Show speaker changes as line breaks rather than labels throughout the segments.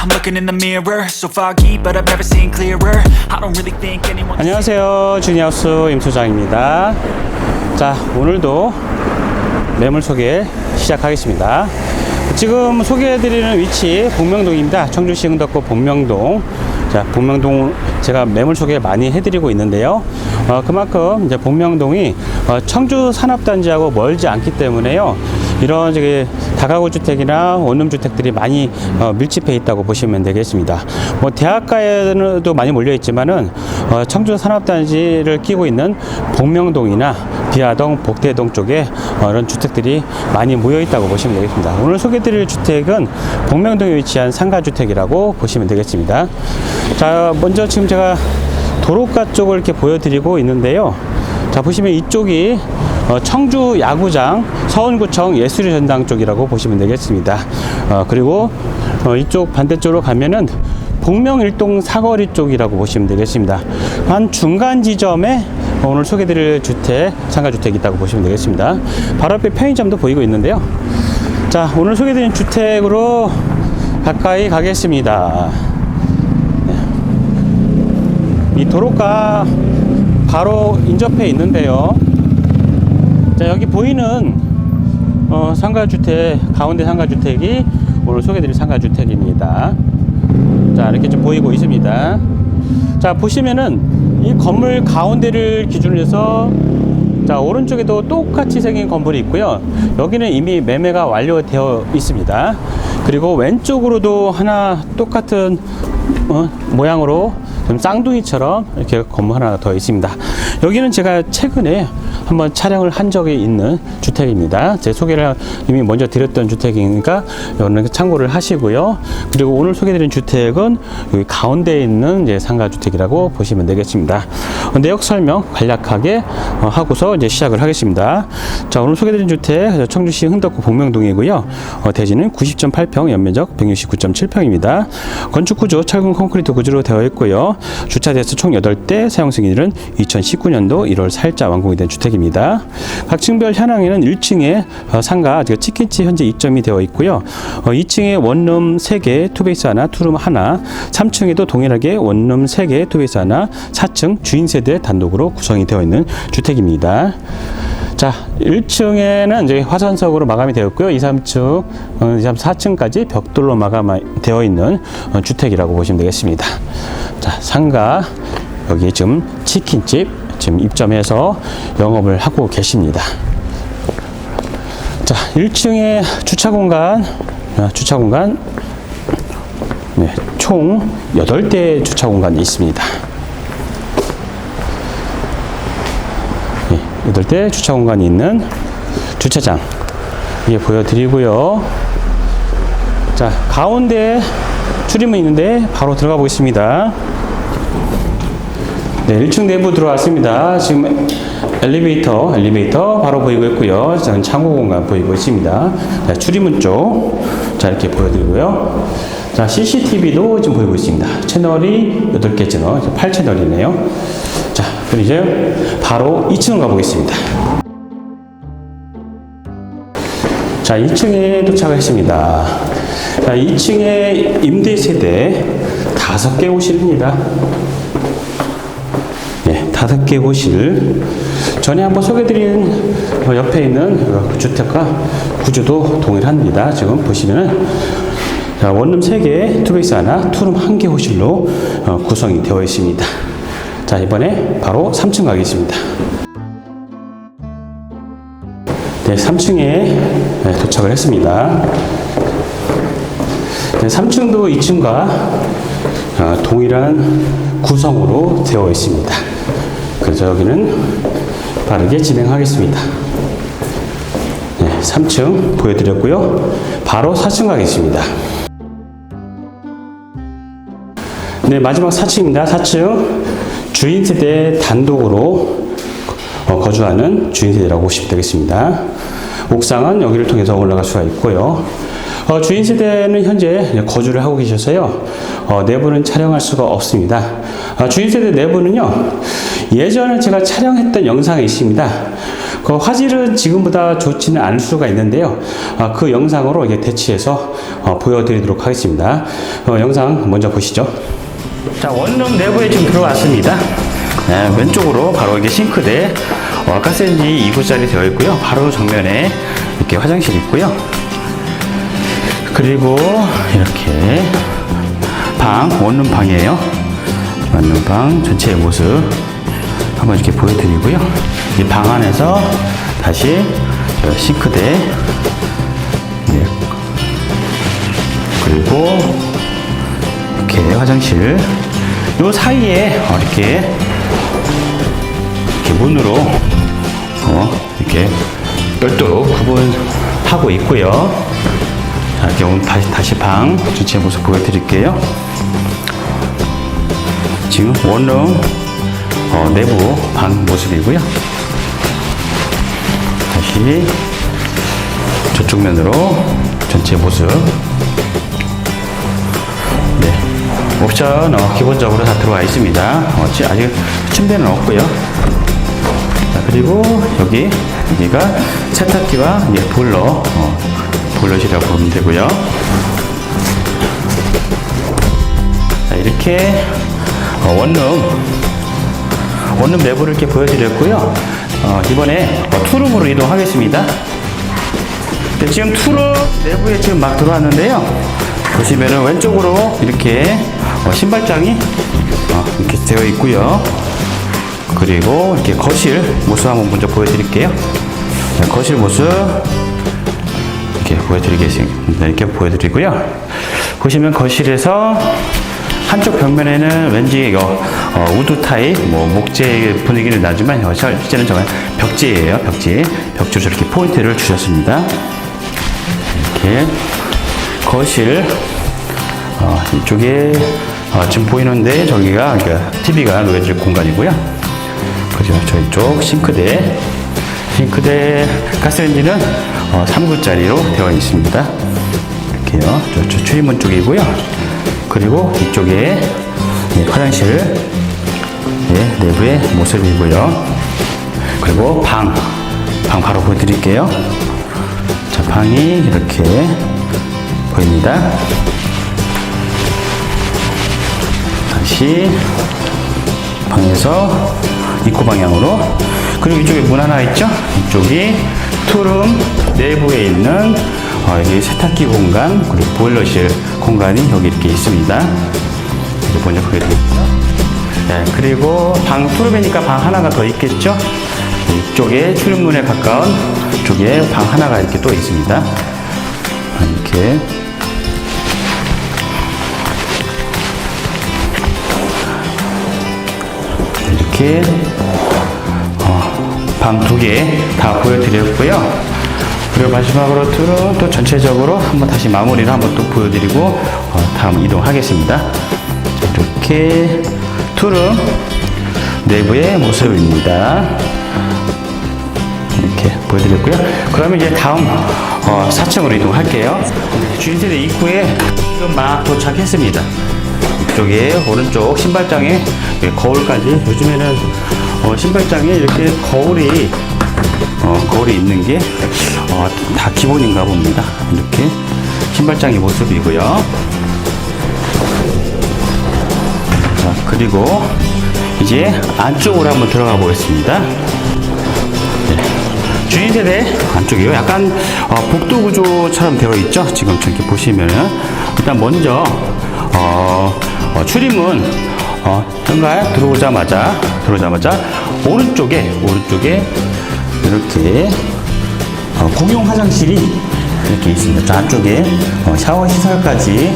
I'm looking in the mirror, so foggy, but I've never seen clearer. I don't really think anyone.
안녕하세요. 주니하우스 임소장입니다. 자, 오늘도 매물 소개 시작하겠습니다. 지금 소개해드리는 위치 복명동입니다. 청주시 흥덕구 복명동. 자, 복명동 제가 매물 소개 많이 해드리고 있는데요. 어, 그만큼 이제 복명동이 어, 청주 산업단지하고 멀지 않기 때문에요. 이런 저기 다가구 주택이나 원룸 주택들이 많이 어, 밀집해 있다고 보시면 되겠습니다. 뭐 대학가에도 많이 몰려 있지만은 어, 청주 산업단지를 끼고 있는 복명동이나 비아동, 복대동 쪽에 어, 이런 주택들이 많이 모여 있다고 보시면 되겠습니다. 오늘 소개드릴 주택은 복명동에 위치한 상가주택이라고 보시면 되겠습니다. 자, 먼저 지금 제가 도로가 쪽을 이렇게 보여드리고 있는데요. 자, 보시면 이쪽이 어, 청주 야구장 서원구청 예술의 전당 쪽이라고 보시면 되겠습니다. 어, 그리고 어, 이쪽 반대쪽으로 가면은 복명일동 사거리 쪽이라고 보시면 되겠습니다. 한 중간 지점에 오늘 소개드릴 주택, 상가주택이 있다고 보시면 되겠습니다. 바로 앞에 편의점도 보이고 있는데요. 자, 오늘 소개드린 주택으로 가까이 가겠습니다. 이 도로가 바로 인접해 있는데요. 자, 여기 보이는 어, 상가주택, 가운데 상가주택이 오늘 소개드릴 상가주택입니다. 자, 이렇게 좀 보이고 있습니다. 자, 보시면은 이 건물 가운데를 기준으로 해서 자, 오른쪽에도 똑같이 생긴 건물이 있고요. 여기는 이미 매매가 완료되어 있습니다. 그리고 왼쪽으로도 하나 똑같은 어, 모양으로 좀 쌍둥이처럼 이렇게 건물 하나 더 있습니다. 여기는 제가 최근에 한번 촬영을 한 적이 있는 주택입니다. 제 소개를 이미 먼저 드렸던 주택이니까 이거는 참고를 하시고요. 그리고 오늘 소개드린 주택은 여기 가운데에 있는 이제 상가 주택이라고 보시면 되겠습니다. 어, 내역 설명 간략하게 어, 하고서 이제 시작을 하겠습니다. 자, 오늘 소개드린 주택 청주시 흥덕구 복명동이고요. 어, 대지는 90.8평, 연면적 169.7평입니다. 건축 구조 철근 콘크리트 구조로 되어 있고요. 주차 대수 총 8대, 사용 승인일은 2019년도 1월 4일자 완공이 된 주택입니다. 각 층별 현황에는 1층에 어, 상가 그 치킨집 현재 입점이 되어 있고요. 어, 2층에 원룸 3개, 투베이스 하나, 투룸 하나, 3층에도 동일하게 원룸 3개, 투베이스 하나, 4층 주인 세대 단독으로 구성이 되어 있는 주택입니다. 자, 1층에는 이제 화산석으로 마감이 되었고요. 2, 3층, 어, 2, 3, 4층까지 벽돌로 마감되어 있는 어, 주택이라고 보시면 되겠습니다. 자, 상가 여기 지금 치킨집 지금 입점해서 영업을 하고 계십니다. 자, 1층에 주차 공간, 어, 주차 공간, 네, 총 8대 주차 공간이 있습니다. 네, 8대 주차 공간이 있는 주차장. 이게 보여드리고요. 자, 가운데 출입문 있는데 바로 들어가 보겠습니다. 네, 1층 내부 들어왔습니다. 지금 엘리베이터, 엘리베이터 바로 보이고 있고요. 저는 창고 공간 보이고 있습니다. 자, 출입문 쪽. 자, 이렇게 보여드리고요. 자, CCTV도 지금 보이고 있습니다. 채널이 8개 채널, 8채널이네요. 자, 그럼 이제 바로 2층을 가보겠습니다. 자, 2층에 도착했습니다. 자, 2층에 임대 세대 5개 호실입니다. 네, 다섯 개 호실. 전에 한번 소개드린 어, 옆에 있는 주택과 구조도 동일합니다. 지금 보시면은 자, 원룸 3개, 투베이스 하나, 투룸 1개 호실로 어, 구성이 되어 있습니다. 자, 이번에 바로 3층 가겠습니다. 네, 3층에 도착을 했습니다. 네, 3층도 2층과 어, 동일한 구성으로 되어 있습니다. 그래서 여기는 빠르게 진행하겠습니다. 네, 3층 보여드렸고요. 바로 4층 가겠습니다. 네, 마지막 4층입니다. 4층 주인 세대 단독으로 어, 거주하는 주인 세대라고 보시면 되겠습니다. 옥상은 여기를 통해서 올라갈 수가 있고요. 어, 주인 세대는 현재 거주를 하고 계셔서요. 어, 내부는 촬영할 수가 없습니다. 어, 주인 세대 내부는요. 예전에 제가 촬영했던 영상이 있습니다. 그 화질은 지금보다 좋지는 않을 수가 있는데요. 어, 그 영상으로 이게 대치해서 어, 보여드리도록 하겠습니다. 어, 영상 먼저 보시죠. 자, 원룸 내부에 지금 들어왔습니다. 네, 왼쪽으로 바로 이게 싱크대, 어, 가스레인지 2구짜리 되어 있고요. 바로 정면에 이렇게 화장실 있고요. 그리고 이렇게 방, 원룸 방이에요. 원룸 방 전체의 모습 한번 이렇게 보여드리고요. 이 방 안에서 다시 저 싱크대, 예. 그리고 이렇게 화장실 요 사이에 어, 이렇게 이렇게 문으로 어, 구분하고 있고요. 자, 이렇게 오늘 다시 다시 방 전체 모습 보여드릴게요. 지금 원룸 어, 내부 방 모습이고요. 다시 저쪽 면으로 전체 모습 네. 옵션 어, 기본적으로 다 들어와 있습니다. 어, 지- 아직 침대는 없고요. 자, 그리고 여기 여기가 세탁기와 이제 보일러 어, 보일러실이라고 보면 되고요. 자, 이렇게 어, 원룸 원룸 내부를 이렇게 보여드렸고요. 어, 이번에 어, 투룸으로 이동하겠습니다. 네, 지금 투룸 내부에 지금 막 들어왔는데요. 보시면은 왼쪽으로 이렇게 어, 신발장이 어, 이렇게 되어 있고요. 그리고 이렇게 거실 모습 한번 먼저 보여드릴게요. 네, 거실 모습 이렇게 보여드리겠습니다. 이렇게 보여드리고요. 보시면 거실에서 한쪽 벽면에는 왠지 이거 어, 우드 타입, 뭐 목재 분위기는 나지만 어, 실제는 정말 벽지예요. 벽지. 벽지로 저렇게 포인트를 주셨습니다. 이렇게 거실 어, 이쪽에 어, 지금 보이는데 저기가 그러니까 TV가 놓여질 공간이고요. 그리고 저희 쪽 싱크대 싱크대 가스레인지는 어, 3구짜리로 되어 있습니다. 이렇게요. 저, 저 출입문 쪽이고요. 그리고 이쪽에 예, 화장실 예, 내부의 모습이고요. 그리고 방, 방 바로 보여드릴게요. 자, 방이 이렇게 보입니다. 다시 방에서 입구 방향으로 그리고 이쪽에 문 하나 있죠? 이쪽이 투룸 내부에 있는 어, 여기 세탁기 공간 그리고 보일러실 공간이 여기 이렇게 있습니다. 이렇게 먼저 보여드릴게요. 네, 그리고 방 투룸이니까 방 하나가 더 있겠죠? 이쪽에 출입문에 가까운 쪽에 방 하나가 이렇게 또 있습니다. 이렇게 이렇게 어, 방두 개 다 보여드렸고요. 그리고 마지막으로 투룸 또 전체적으로 한번 다시 마무리를 한번 또 보여드리고 어, 다음 이동하겠습니다. 자, 이렇게 투룸 내부의 모습입니다. 이렇게 보여드렸고요. 그러면 이제 다음 어, 4층으로 이동할게요. 주인세대 입구에 지금 막 도착했습니다. 이쪽에 오른쪽 신발장에 예, 거울까지 요즘에는 어, 신발장에 이렇게 거울이 어, 거울이 있는 게 어, 다 기본인가 봅니다. 이렇게 신발장의 모습이고요. 자, 그리고 이제 안쪽으로 한번 들어가 보겠습니다. 네. 주인 세대 안쪽이요. 약간 어, 복도 구조처럼 되어 있죠. 지금 저렇게 보시면은 일단 먼저 어, 어, 출입문 어, 현관 들어오자마자 들어오자마자 오른쪽에 오른쪽에 이렇게 어, 공용 화장실이 이렇게 있습니다. 저 안쪽에 어, 샤워 시설까지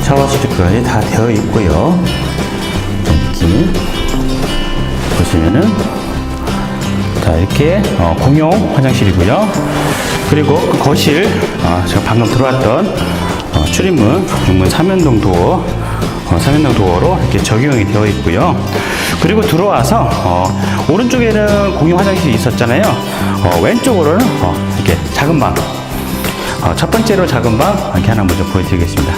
샤워 시설까지 다 되어 있고요. 이렇게 보시면은 자 이렇게 어, 공용 화장실이고요. 그리고 그 거실 어, 제가 방금 들어왔던 어, 출입문 중문 삼연동 도어 어, 삼연동 도어로 이렇게 적용이 되어 있고요. 그리고 들어와서 어, 오른쪽에는 공용 화장실이 있었잖아요. 어, 왼쪽으로는 어, 이렇게 작은 방 어, 첫 번째로 작은 방 이렇게 하나 먼저 보여드리겠습니다.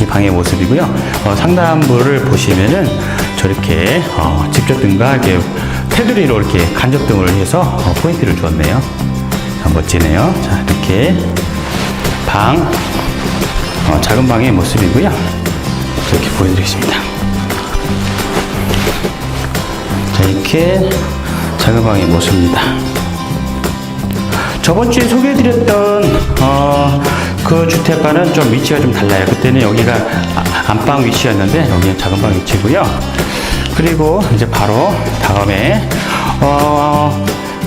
이 방의 모습이고요. 어, 상단부를 보시면은 저렇게 어, 직접 등과 이렇게 테두리로 이렇게 간접 등을 해서 어, 포인트를 주었네요. 자, 멋지네요. 자, 이렇게 방, 어, 작은 방의 모습이고요. 이렇게 보여드리겠습니다. 자, 이렇게 작은 방의 모습입니다. 저번 주에 소개해드렸던 어, 그 주택과는 좀 위치가 좀 달라요. 그때는 여기가 아- 안방 위치였는데 여기는 작은 방 위치고요. 그리고 이제 바로 다음에 어,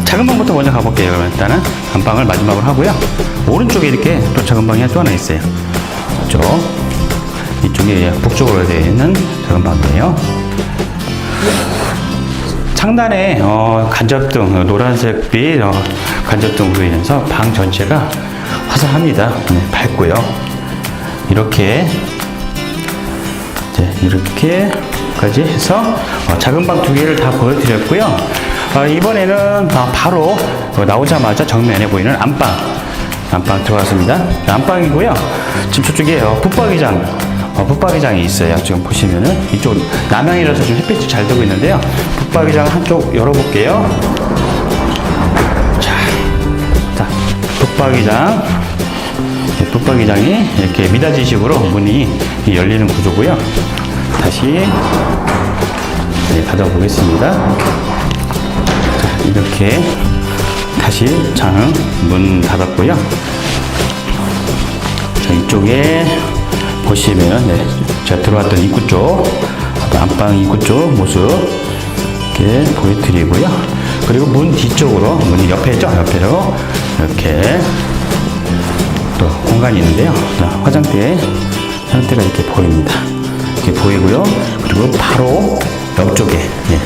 작은 방부터 먼저 가볼게요. 그러면 일단은 안방을 마지막으로 하고요. 오른쪽에 이렇게 또 작은 방이 또 하나 있어요. 이쪽 이쪽에 북쪽으로 되어 있는 작은 방이에요. 창단에 어, 간접등 노란색 빛 어, 간접등으로 인해서 방 전체가 화사합니다. 네, 밝고요. 이렇게 네, 이렇게까지 해서 어, 작은 방 두 개를 다 보여드렸고요. 어, 이번에는 어, 바로 어, 나오자마자 정면에 보이는 안방 안방 들어갔습니다. 안방이고요. 지금 저쪽에 어, 붙박이장 어, 붙박이장이 있어요. 지금 보시면은 이쪽 남향이라서 좀 햇빛이 잘 들고 있는데요. 붙박이장 한쪽 열어볼게요. 자, 자 붙박이장. 네, 붙박이장이 이렇게 미닫이식으로 문이 열리는 구조고요. 다시 네, 닫아보겠습니다. 자, 이렇게 다시 장 문 닫았고요. 자, 이쪽에 보시면 네, 제가 들어왔던 입구 쪽 안방 입구 쪽 모습 이렇게 보여드리고요. 그리고 문 뒤쪽으로 문이 옆에죠. 옆에로 이렇게 또 공간이 있는데요. 자, 화장대 상태가 이렇게 보입니다. 이렇게 보이고요. 그리고 바로 옆쪽에 예,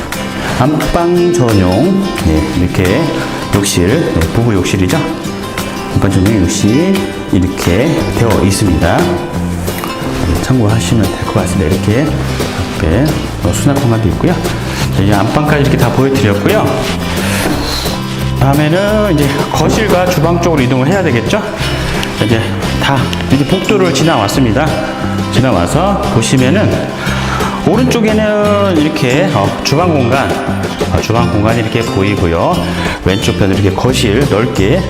안방 전용 예, 이렇게 욕실 네, 부부 욕실이죠. 안방 전용 욕실 이렇게 되어 있습니다. 네, 참고하시면 될 것 같습니다. 이렇게 옆에 어, 수납 공간도 있고요. 자, 이제 안방까지 이렇게 다 보여드렸고요. 다음에는 이제 거실과 주방 쪽으로 이동을 해야 되겠죠? 자, 이제 다 이제 복도를 지나왔습니다. 지나와서 보시면은 오른쪽에는 이렇게 어, 주방 공간, 어, 주방 공간이 이렇게 보이고요. 왼쪽 편은 이렇게 거실 넓게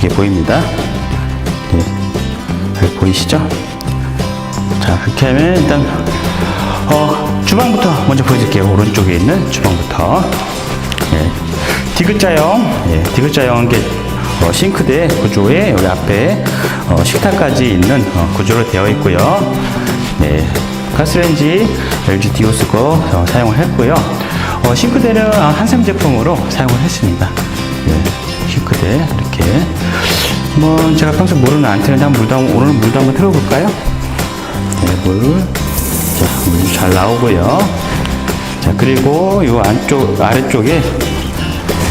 이렇게 보입니다. 네, 잘 보이시죠? 자, 그렇게 하면 일단 어, 주방부터 먼저 보여드릴게요. 오른쪽에 있는 주방부터. 예, 디귿자형, 예, 디귿자형 게 어, 싱크대 구조에 여기 앞에 어, 식탁까지 있는 어, 구조로 되어 있고요. 네, 가스레인지 LG 디오스 거 어, 사용을 했고요. 어, 싱크대는 아, 한샘 제품으로 사용을 했습니다. 예, 싱크대 이렇게. 뭐 제가 평소 모르는 안테나 한번 물도 한번- 오늘 물도 한번 틀어볼까요? 네, 물. 자, 물 잘 나오고요. 자, 그리고 이 안쪽, 아래쪽에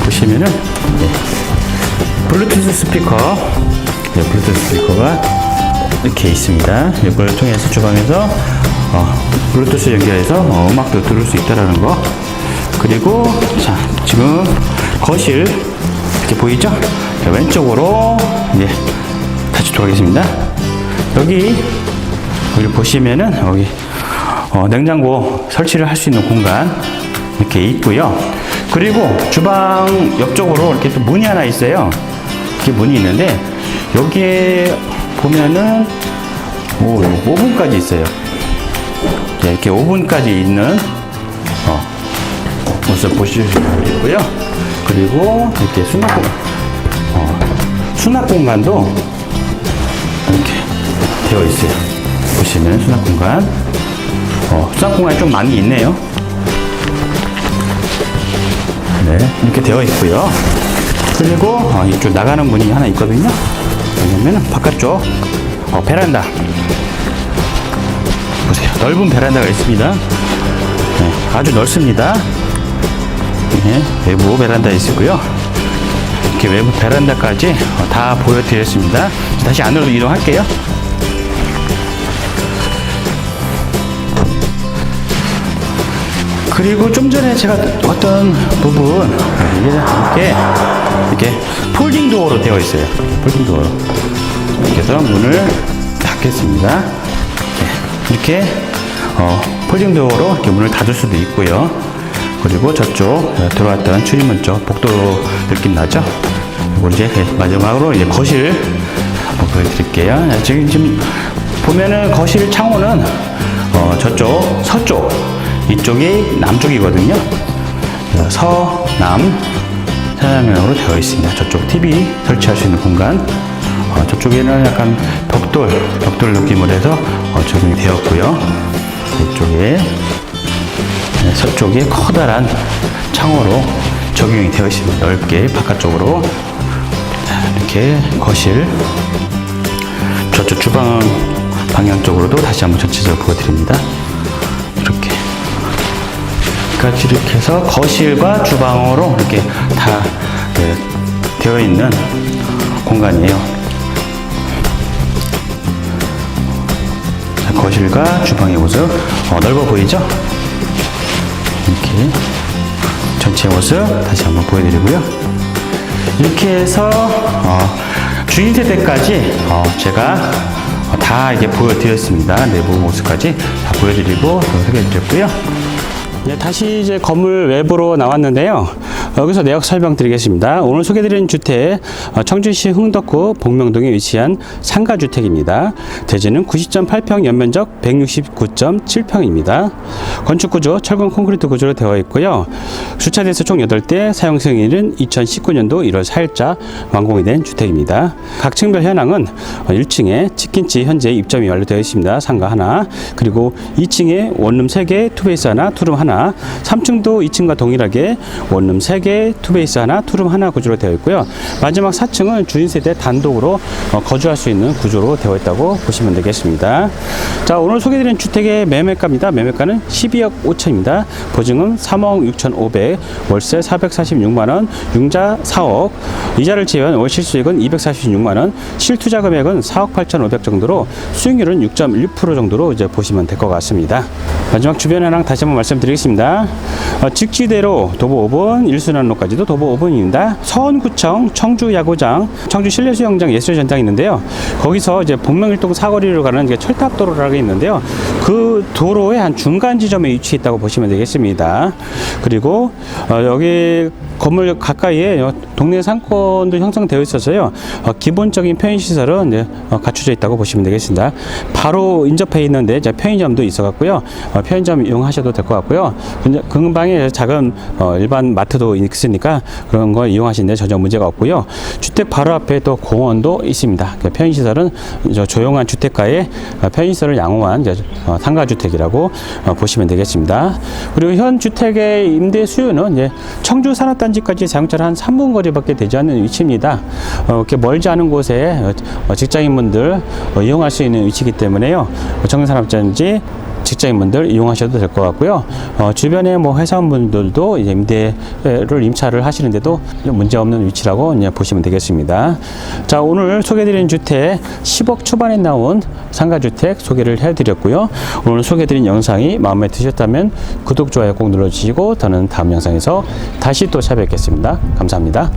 보시면은, 네, 블루투스 스피커, 네, 블루투스 스피커가 이렇게 있습니다. 이걸 통해서 주방에서 어, 블루투스 연결해서 어, 음악도 들을 수 있다라는 거. 그리고 자, 지금 거실 이렇게 보이죠? 자, 왼쪽으로 이제 다시 돌아가겠습니다. 여기 여기 보시면은 여기 어, 냉장고 설치를 할 수 있는 공간 이렇게 있고요. 그리고 주방 옆쪽으로 이렇게 또 문이 하나 있어요. 이렇게 문이 있는데 여기에 보면은 오, 오븐까지 있어요. 네, 이렇게 오븐까지 있는 어, 모습 보실 수 있고요. 그리고 이렇게 수납 공, 어, 수납 공간도 이렇게 되어 있어요. 보시면 수납 공간. 어, 수납 공간이 좀 많이 있네요. 네, 이렇게 되어 있고요. 그리고 어, 이쪽 나가는 문이 하나 있거든요. 왜냐면 바깥쪽 어, 베란다. 보세요. 넓은 베란다가 있습니다. 네, 아주 넓습니다. 네, 외부 베란다 있고요. 이렇게 외부 베란다까지 어, 다 보여드렸습니다. 다시 안으로 이동할게요. 그리고 좀 전에 제가 어떤 부분 이게 이렇게 이렇게 폴딩 도어로 되어 있어요. 폴딩 도어로. 이렇게 해서 문을 닫겠습니다. 네, 이렇게 어, 폴딩 도어로 이렇게 문을 닫을 수도 있고요. 그리고 저쪽 어, 들어왔던 출입문 쪽 복도 느낌 나죠? 그리고 이제 마지막으로 이제 거실 보여드릴게요. 자, 지금 지금 보면은 거실 창호는 어, 저쪽 서쪽 이쪽이 남쪽이거든요. 어, 서남 사장면으로 되어 있습니다. 저쪽 TV 설치할 수 있는 공간. 어, 저쪽에는 약간 벽돌, 벽돌 느낌으로 해서 어, 적용이 되었고요. 이쪽에 네, 서쪽에 커다란 창호로 적용이 되어 있습니다. 넓게 바깥쪽으로 자, 이렇게 거실 저쪽 주방 방향 쪽으로도 다시 한번 전체적으로 보여드립니다. 이렇게 이렇게 해서 거실과 주방으로 이렇게 다 네, 되어 있는 공간이에요. 자, 거실과 주방의 모습 어, 넓어 보이죠? 이렇게 전체 모습 다시 한번 보여드리고요. 이렇게 해서 어, 주인 세대까지 어, 제가 어, 다 이제 보여드렸습니다. 내부 모습까지 다 보여드리고 소개해드렸고요. 네, 다시 이제 건물 외부로 나왔는데요. 여기서 내역 설명 드리겠습니다. 오늘 소개드린 주택 어, 청주시 흥덕구 복명동에 위치한 상가주택입니다. 대지는 90.8평, 연면적 169.7평입니다. 건축 구조 철근 콘크리트 구조로 되어 있고요. 주차 대수 총 8대, 사용 승인은 2019년도 1월 4일자 완공이 된 주택입니다. 각 층별 현황은 1층에 치킨집 현재 입점이 완료되어 있습니다. 상가 하나, 그리고 2층에 원룸 3개, 투베이스 하나, 투룸 하나, 3층도 2층과 동일하게 원룸 3개, 투베이스 하나, 투룸 하나 구조로 되어 있고요. 마지막 4층은 주인 세대 단독으로 어, 거주할 수 있는 구조로 되어 있다고 보시면 되겠습니다. 자, 오늘 소개드린 주택의 매매가입니다. 매매가는 12억 5천입니다. 보증은 3억 6,500, 월세 446만 원, 융자 4억, 이자를 제외한 월 실수익은 246만 원, 실투자 금액은 4억 8,500 정도로 수익률은 6.1% 정도로 이제 보시면 될 것 같습니다. 마지막 주변 현황 다시 한번 말씀드리겠습니다. 어, 직지대로 도보 5분, 일순 환로까지도 도보 5분입니다. 서원구청 청주 야구장, 청주 실내수영장 예술전장이 있는데요. 거기서 이제 복명일동 사거리로 가는 게 있는데요. 그 도로의 한 중간 지점에 위치해 있다고 보시면 되겠습니다. 그리고 어, 여기 건물 가까이에 어, 동네 상권도 형성되어 있어서요. 어, 기본적인 편의시설은 이제 어, 갖춰져 있다고 보시면 되겠습니다. 바로 인접해 있는데 이제 편의점도 있어 갖고요. 어, 편의점 이용하셔도 될 것 같고요. 근방에 작은 어, 일반 마트도 있으니까 그런 걸 이용하시는데 전혀 문제가 없고요. 주택 바로 앞에 또 공원도 있습니다. 그 편의시설은 저 조용한 주택가에 어, 편의시설을 양호한 어, 상가주택이라고 어, 보시면 되겠습니다. 그리고 현 주택의 임대 수요는 청주 산업단지까지 자동차로 한 3분 거리밖에 되지 않는 위치입니다. 어, 이렇게 멀지 않은 곳에 어, 어, 직장인분들 어, 이용할 수 있는 위치이기 때문에요. 어, 청주 산업단지 직장인분들 이용하셔도 될 것 같고요. 어, 주변에 뭐 회사원분들도 임대를 임차를 하시는데도 문제 없는 위치라고 이제 보시면 되겠습니다. 자, 오늘 소개드린 주택 10억 초반에 나온 상가주택 소개를 해드렸고요. 오늘 소개드린 영상이 마음에 드셨다면 구독, 좋아요 꼭 눌러주시고 저는 다음 영상에서 다시 또 찾아뵙겠습니다. 감사합니다.